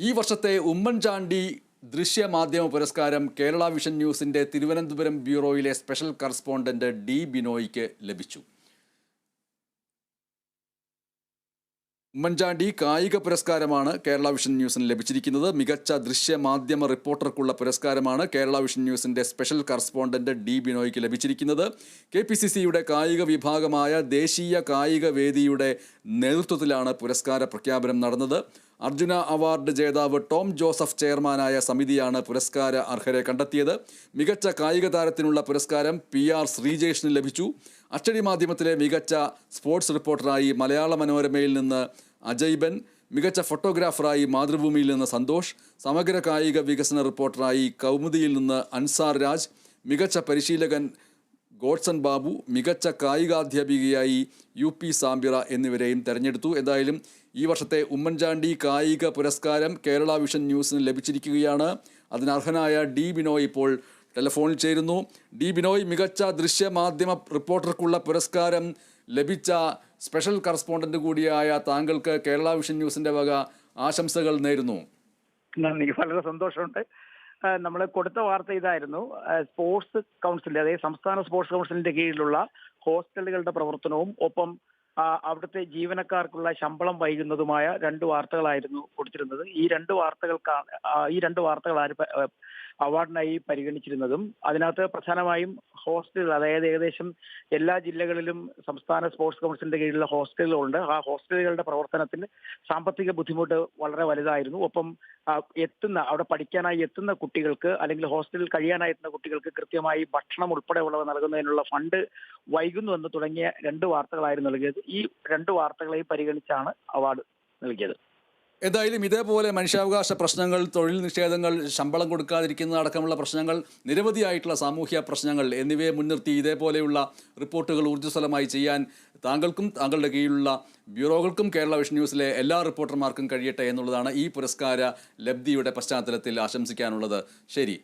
ഈ വർഷത്തെ ഉമ്മൻചാണ്ടി ദൃശ്യമാധ്യമ പുരസ്കാരം കേരള വിഷൻ ന്യൂസിന്റെ Thiruvananthapuram bureau special correspondent D ബിനോയ്ക്ക് ലഭിച്ചു. ഉമ്മൻചാണ്ടി കായിക പുരസ്കാരമാണ് കേരള വിഷൻ ന്യൂസിന് ലഭിച്ചിരിക്കുന്നത്. മികച്ച ദൃശ്യമാധ്യമ റിപ്പോർട്ടർക്കുള്ള പുരസ്കാരമാണ് കേരള വിഷൻ ന്യൂസിന്റെ സ്പെഷ്യൽ കറസ്പോണ്ടന്റ് ഡി ബിനോയ്ക്ക് ലഭിച്ചിരിക്കുന്നത്. കെ പി സി സിയുടെ കായിക വിഭാഗമായ ദേശീയ കായിക വേദിയുടെ നേതൃത്വത്തിലാണ് പുരസ്കാര പ്രഖ്യാപനം നടന്നത്. അർജുന അവാർഡ് ജേതാവ് ടോം ജോസഫ് ചെയർമാനായ സമിതിയാണ് പുരസ്കാര അർഹരെ കണ്ടെത്തിയത്. മികച്ച കായിക താരത്തിനുള്ള പുരസ്കാരം പി ആർ ശ്രീജേഷിന് ലഭിച്ചു. അച്ചടി മാധ്യമത്തിലെ മികച്ച സ്പോർട്സ് റിപ്പോർട്ടറായി മലയാള മനോരമയിൽ നിന്ന് അജയ്ബൻ മികച്ച ഫോട്ടോഗ്രാഫറായി മാതൃഭൂമിയിൽ നിന്ന് സന്തോഷ് സമഗ്ര കായിക വികസന റിപ്പോർട്ടറായി കൗമുദിയിൽ നിന്ന് അൻസാർ രാജ് മികച്ച പരിശീലകൻ ഗോഡ്സൺ ബാബു മികച്ച കായികാധ്യാപികയായി യു പി സാമ്പിറ എന്നിവരെയും തെരഞ്ഞെടുത്തു. എന്തായാലും ഈ വർഷത്തെ ഉമ്മൻചാണ്ടി കായിക പുരസ്കാരം കേരള വിഷൻ ന്യൂസിന് ലഭിച്ചിരിക്കുകയാണ്. അതിനർഹനായ ഡി ബിനോയ് ഇപ്പോൾ ടെലിഫോണിൽ ചേരുന്നു. ഡി ബിനോയ് മികച്ച ദൃശ്യമാധ്യമ റിപ്പോർട്ടർക്കുള്ള പുരസ്കാരം ലഭിച്ച സ്പെഷ്യൽ കറസ്പോണ്ടന്റ് കൂടിയായ താങ്കൾക്ക് കേരള വിഷൻ ന്യൂസിന്റെ വക ആശംസകൾ നേരുന്നു. നന്ദി. വളരെ സന്തോഷമുണ്ട്. നമ്മൾ കൊടുത്ത വാർത്ത ഇതായിരുന്നു. സ്പോർട്സ് കൗൺസിലിന്റെ അതായത് സംസ്ഥാന സ്പോർട്സ് കൗൺസിലിന്റെ കീഴിലുള്ള ഹോസ്റ്റലുകളുടെ പ്രവർത്തനവും ഒപ്പം അവിടുത്തെ ജീവനക്കാർക്കുള്ള ശമ്പളം വൈകുന്നതുമായ രണ്ട് വാർത്തകളായിരുന്നു കൊടുത്തിരുന്നത്. ഈ രണ്ട് വാർത്തകൾക്ക് ഈ രണ്ട് വാർത്തകളാണ് അവാർഡിനായി പരിഗണിച്ചിരുന്നതും അതിനകത്ത് പ്രധാനമായും ഹോസ്റ്റലുകൾ അതായത് ഏകദേശം എല്ലാ ജില്ലകളിലും സംസ്ഥാന സ്പോർട്സ് കൗൺസിലിന്റെ കീഴിലുള്ള ഹോസ്റ്റലുകളുണ്ട്. ആ ഹോസ്റ്റലുകളുടെ പ്രവർത്തനത്തിന് സാമ്പത്തിക ബുദ്ധിമുട്ട് വളരെ വലുതായിരുന്നു. ഒപ്പം എത്തുന്ന അവിടെ പഠിക്കാനായി എത്തുന്ന കുട്ടികൾക്ക് അല്ലെങ്കിൽ ഹോസ്റ്റലിൽ കഴിയാനായി എത്തുന്ന കുട്ടികൾക്ക് കൃത്യമായി ഭക്ഷണം ഉൾപ്പെടെയുള്ളവ നൽകുന്നതിനുള്ള ഫണ്ട് വൈകുന്നുവെന്ന് തുടങ്ങിയ രണ്ട് വാർത്തകളായിരുന്നു നൽകിയത്. ഈ രണ്ട് വാർത്തകളെയും പരിഗണിച്ചാണ് അവാർഡ് നൽകിയത്. എന്തായാലും ഇതേപോലെ മനുഷ്യാവകാശ പ്രശ്നങ്ങൾ തൊഴിൽ നിഷേധങ്ങൾ ശമ്പളം കൊടുക്കാതിരിക്കുന്ന അടക്കമുള്ള പ്രശ്നങ്ങൾ നിരവധിയായിട്ടുള്ള സാമൂഹ്യ പ്രശ്നങ്ങൾ എന്നിവയെ മുൻനിർത്തി ഇതേപോലെയുള്ള റിപ്പോർട്ടുകൾ ഊർജസ്വലമായി ചെയ്യാൻ താങ്കൾക്കും താങ്കളുടെ കീഴിലുള്ള ബ്യൂറോകൾക്കും കേരള വിഷൻ ന്യൂസിലെ എല്ലാ റിപ്പോർട്ടർമാർക്കും കഴിയട്ടെ എന്നുള്ളതാണ് ഈ പുരസ്കാര ലബ്ധിയുടെ പശ്ചാത്തലത്തിൽ ആശംസിക്കാനുള്ളത്. ശരി.